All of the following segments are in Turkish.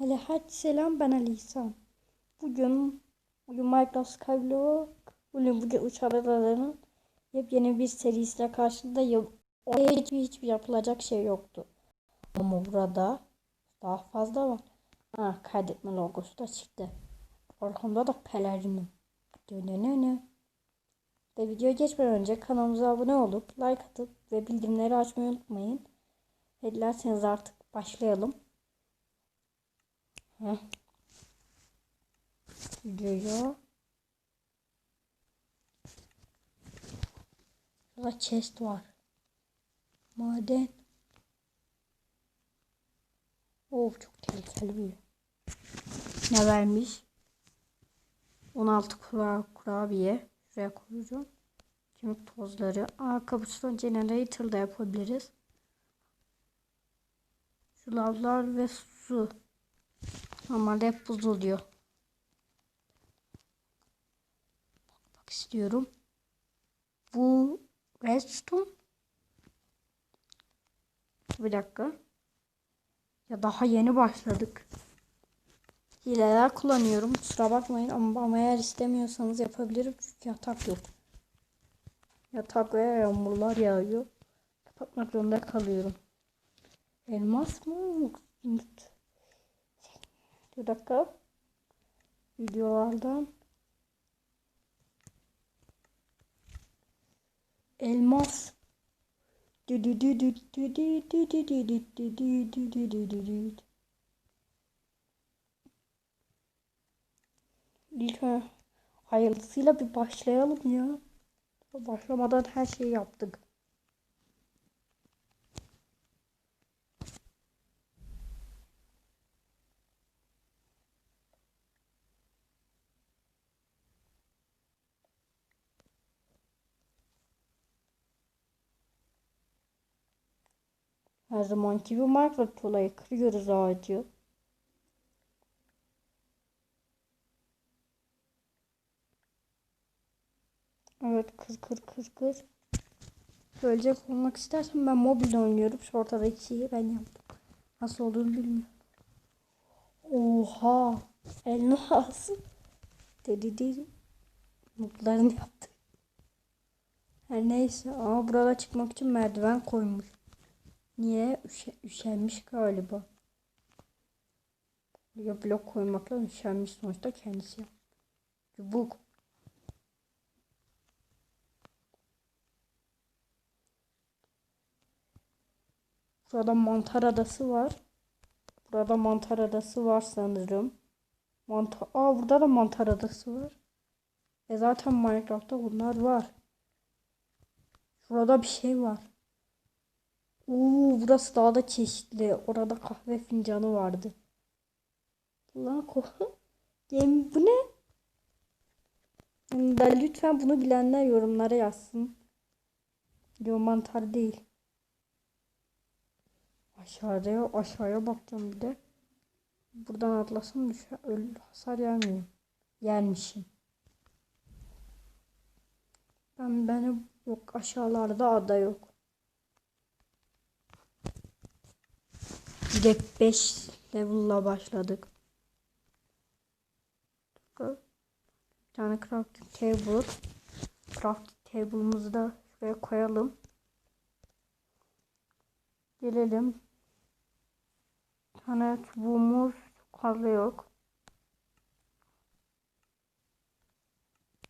Hele hadi selam ben Alisan. Bugün bugün Minecraft Skyblock bugün bugün uçan adaların yepyeni bir serisiyle karşınızdayım. Oraya hiçbir, hiçbir yapılacak şey yoktu. Ama burada daha fazla var. Ha kaydetme logosu da çıktı. Arkamda da pelerinim. Dönönönö. Ve videoya geçmeden önce kanalımıza abone olup like atıp ve bildirimleri açmayı unutmayın. Ve dilerseniz artık başlayalım. Heh. Videoya. Burada chest var. Maden. Of çok tehlikeli bir. Ne vermiş? 16 kura kurabiye. Şuraya koyacağım. Kemik tozları. Aa kabuston generator da yapabiliriz. Şu lavlar ve su. Normalde hep buz oluyor. Bak istiyorum. Bu redstone. Bir dakika. Ya daha yeni başladık. Hileler kullanıyorum. Kusura bakmayın ama, ama eğer istemiyorsanız yapabilirim. Çünkü yatak yok. Yatak ve yağmurlar yağıyor. Kapatmak zorunda kalıyorum. Elmas mı? Bir dakika. Videolardan. Elmas. İlk hayırlısıyla bir başlayalım ya. Başlamadan her şeyi yaptık. Her zamanki gibi Minecraft olayı kırıyoruz ağacı. Evet kır kır kır kır. Böylece olmak istersen ben mobilde oynuyorum. Şu ortadaki ben yaptım. Nasıl olduğunu bilmiyorum. Oha. Elmas. Dedi değil. Mutlarını yaptı. Her neyse ama burada çıkmak için merdiven koymuş. Niye? Üşe, üşenmiş galiba. Ya blok koymakla üşenmiş sonuçta kendisi. Çubuk. Burada mantar adası var. Burada mantar adası var sanırım. Mantar. Aa burada da mantar adası var. E zaten Minecraft'ta bunlar var. Şurada bir şey var. Uuu burası daha da çeşitli. Orada kahve fincanı vardı. Lan ko Gem bu ne? Da lütfen bunu bilenler yorumlara yazsın. Yo mantar değil. Aşağıya aşağıya bakacağım bir de. Buradan atlasam düşer. Öl, hasar yermeyeyim. Yermişim. Ben benim yok aşağılarda ada yok. Direkt 5 level'la başladık. Bir tane crafting table. Crafting table'ımızı da şuraya koyalım. Gelelim. Bir tane çubuğumuz çok fazla yok.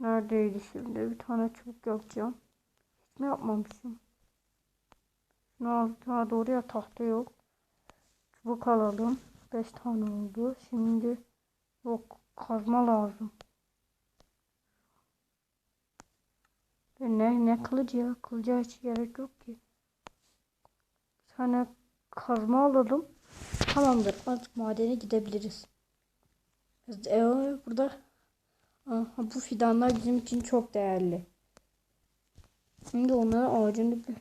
Neredeydi şimdi? Bir tane çubuk yapacağım. Hiç mi yapmamışım? Şunu al, daha doğru ya tahta yok. Çubuk alalım. 5 tane oldu. Şimdi yok kazma lazım. Ve ne ne kılıcı ya? Kılıca hiç gerek yok ki. Bir tane kazma alalım. Tamamdır. Artık madene gidebiliriz. E, burada aha, bu fidanlar bizim için çok değerli. Şimdi onları ağacın dibine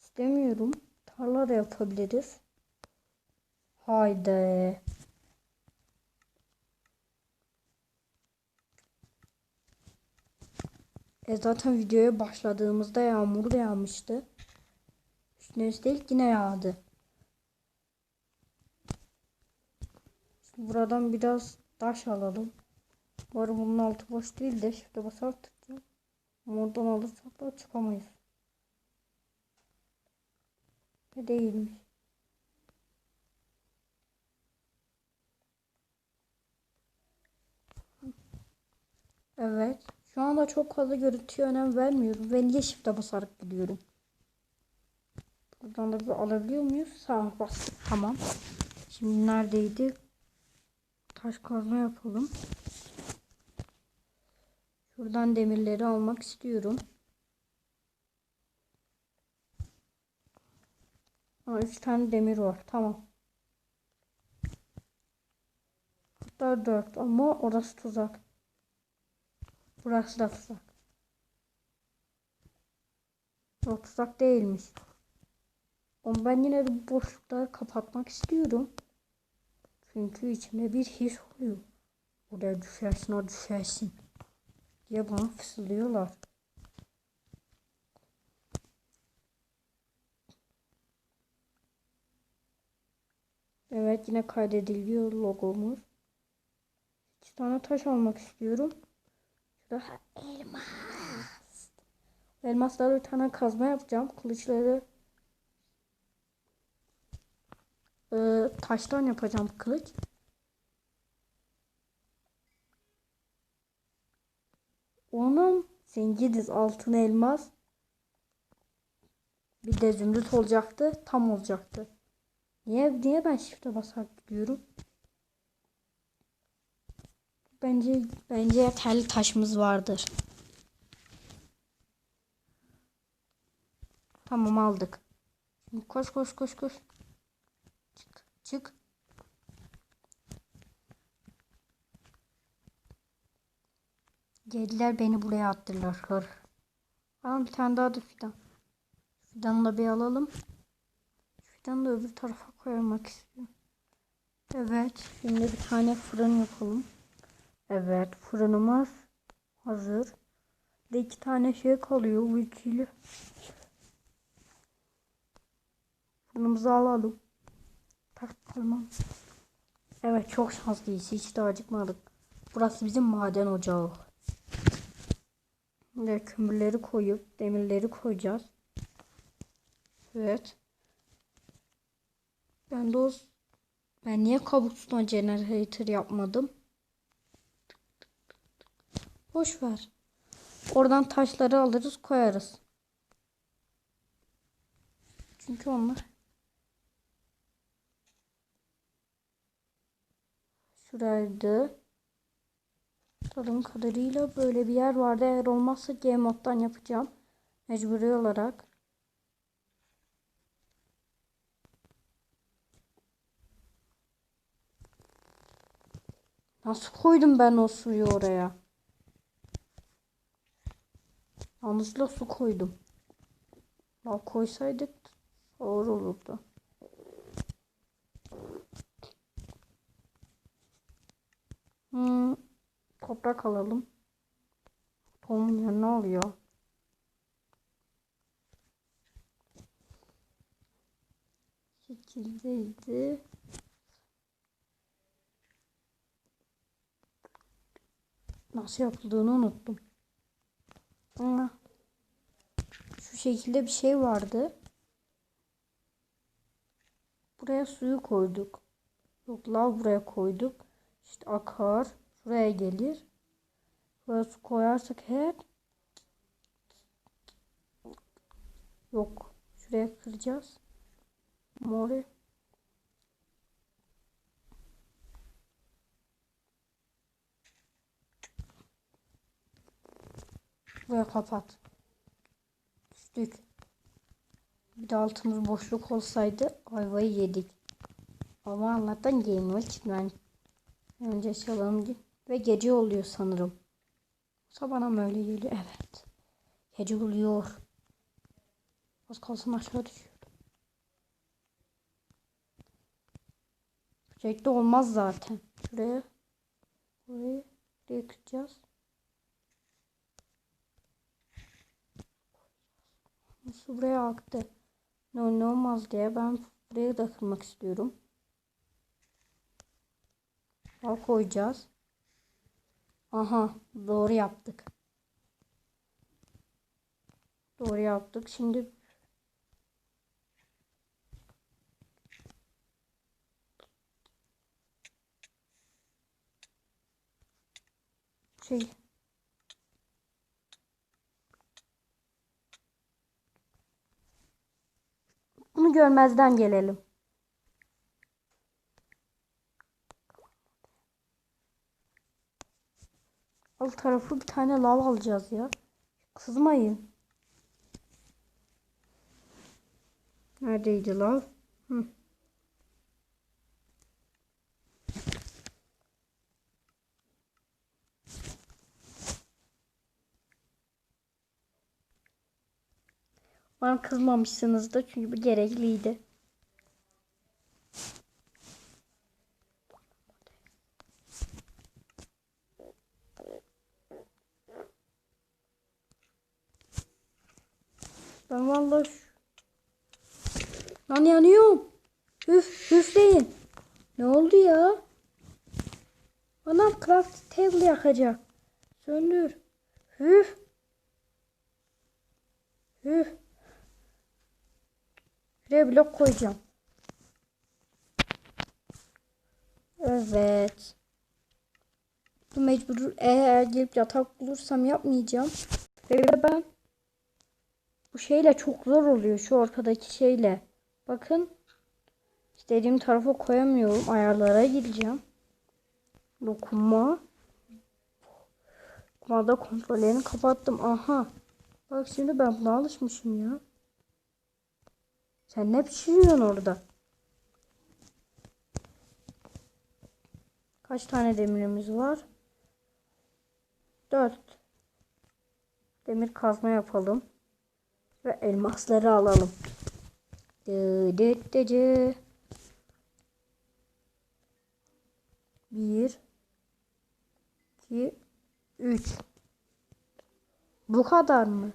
istemiyorum. Tarla da yapabiliriz. Haydi. E zaten videoya başladığımızda yağmur da yağmıştı. Üstüne üstelik yine yağdı. Buradan biraz taş alalım. Umarım bunun altı boş değil de şimdi basar tutacağım. Ama oradan alırsak da çıkamayız. Değilmiş. Evet. Şu anda çok fazla görüntüye önem vermiyorum. Ve niye shift'e basarak gidiyorum? Buradan da bir alabiliyor muyuz? Sağ bastık. Tamam. Şimdi neredeydi? Taş kazma yapalım. Şuradan demirleri almak istiyorum. Ha, üç tane demir var. Tamam. Hatta dört ama orası tuzak. Burası da tuzak. O tuzak değilmiş. Ama ben yine de boşlukları kapatmak istiyorum. Çünkü içimde bir his oluyor. Oraya düşersin, o düşersin. Diye bana fısıldıyorlar. Evet yine kaydediliyor logomuz. İki tane taş almak istiyorum. Şurada elmas. Elmaslarla bir tane kazma yapacağım. Kılıçları e, taştan yapacağım kılıç. Onun zenginiz altın elmas. Bir de zümrüt olacaktı. Tam olacaktı. Niye, niye ben shift'e basarak gidiyorum? Bence bence yeterli taşımız vardır. Tamam aldık. Şimdi koş koş koş koş. Çık çık. Geldiler beni buraya attılar. Hır. Al bir tane daha da fidan. Fidanı da bir alalım. Fidanı da öbür tarafa koymak istiyorum. Evet. Şimdi bir tane fırın yapalım. Evet. Fırınımız hazır. Ve iki tane şey kalıyor. Bu ikili. Fırınımızı alalım. Tak tamam. Evet çok şanslıyız. Hiç de acıkmadık. Burası bizim maden ocağı. Ve kömürleri koyup demirleri koyacağız. Evet. Ben de ben niye kabuktan generator yapmadım? Boş ver. Oradan taşları alırız koyarız. Çünkü onlar şuraydı. Tadım kadarıyla böyle bir yer vardı. Eğer olmazsa G moddan yapacağım. Mecburi olarak. Nasıl koydum ben o suyu oraya? Yanlışlıkla su koydum. Lav koysaydık ağır olurdu. Hmm, toprak alalım. Tohum ya ne oluyor? Şekildeydi. Nasıl yapıldığını unuttum. Ama şu şekilde bir şey vardı. Buraya suyu koyduk. Yok lav buraya koyduk. İşte akar. Şuraya gelir. Buraya su koyarsak her Yok. Şuraya kıracağız. Mori. Buraya kapat. Düştük. Bir de altımız boşluk olsaydı ayvayı yedik. Ama Allah'tan game için ben önce çalalım ve gece oluyor sanırım. Sabana mı öyle geliyor? Evet. Gece oluyor. Az kalsın aşağı düşüyordu. Sürekli olmaz zaten. Şuraya. Burayı. Buraya kıracağız. Buraya aktı. Ne, ne olmaz diye ben buraya da kırmak istiyorum. Al koyacağız. Aha doğru yaptık. Doğru yaptık. Şimdi şey bunu görmezden gelelim. Alt tarafı bir tane lav alacağız ya. Kızmayın. Neredeydi lav? Hı. Bana kızmamışsınızdır çünkü bu gerekliydi. Ben vallahi. Lan yanıyorum. Üf, üfleyin. Ne oldu ya? Anam craft table yakacak. Söndür. Üf. Üf. Şuraya blok koyacağım. Evet. Bu mecbur eğer gelip yatak bulursam yapmayacağım. Ve ben bu şeyle çok zor oluyor şu ortadaki şeyle. Bakın. İstediğim tarafa koyamıyorum. Ayarlara gireceğim. Dokunma. Kumanda kontrollerini kapattım. Aha. Bak şimdi ben buna alışmışım ya. Sen ne pişiriyorsun orada? Kaç tane demirimiz var? Dört. Demir kazma yapalım. Ve elmasları alalım. Dı. Bir. iki, Üç. Bu kadar mı?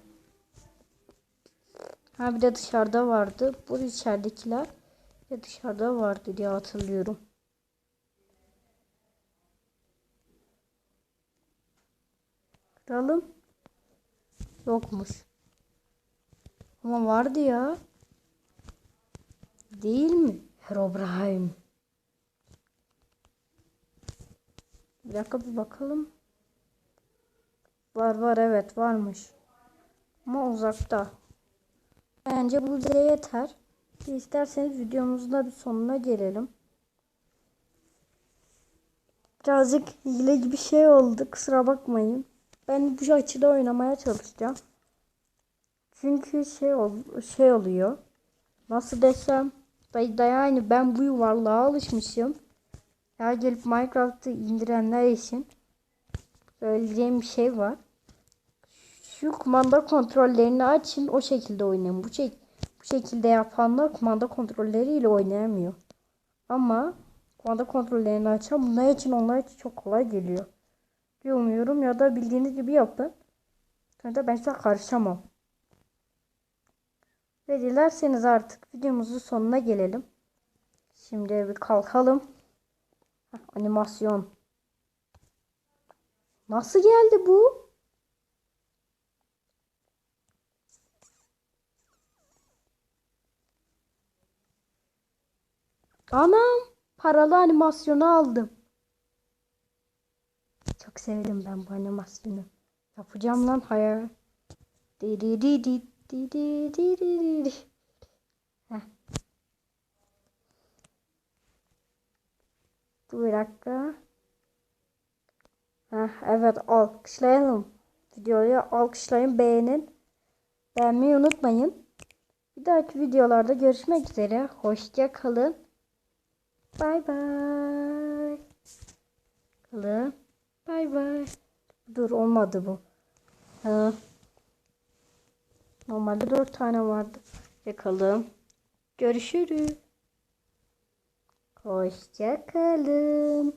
Ha bir de dışarıda vardı. Bu içeridekiler bir dışarıda vardı diye hatırlıyorum. Kıralım. Yokmuş. Ama vardı ya. Değil mi? Herobrine. Bir dakika bir bakalım. Var var evet varmış. Ama uzakta. Bence bu bize yeter. İsterseniz videomuzun da bir sonuna gelelim. Birazcık hile gibi şey oldu. Kusura bakmayın. Ben bu açıda oynamaya çalışacağım. Çünkü şey ol şey oluyor. Nasıl desem da, yani ben bu yuvarlığa alışmışım. Ya gelip Minecraft'ı indirenler için söyleyeceğim bir şey var. Şu kumanda kontrollerini açın o şekilde oynayın. Bu, şey, bu şekilde yapanlar kumanda kontrolleriyle oynayamıyor. Ama kumanda kontrollerini açan bunlar için onlar için çok kolay geliyor. Diye umuyorum ya da bildiğiniz gibi yapın. Sonra ben size karışamam. Ve dilerseniz artık videomuzun sonuna gelelim. Şimdi bir kalkalım. Heh, animasyon. Nasıl geldi bu? Anam paralı animasyonu aldım. Çok sevdim ben bu animasyonu. Yapacağım lan hayal. Diri diri diri diri diri diri. Dur bir dakika. Heh, evet alkışlayalım. Videoyu alkışlayın, beğenin. Beğenmeyi unutmayın. Bir dahaki videolarda görüşmek üzere. Hoşça kalın. Bay bay. Kalın. Bay bay. Dur olmadı bu. Ha. Normalde dört tane vardı. Yakalım. Görüşürüz. Hoşça kalın.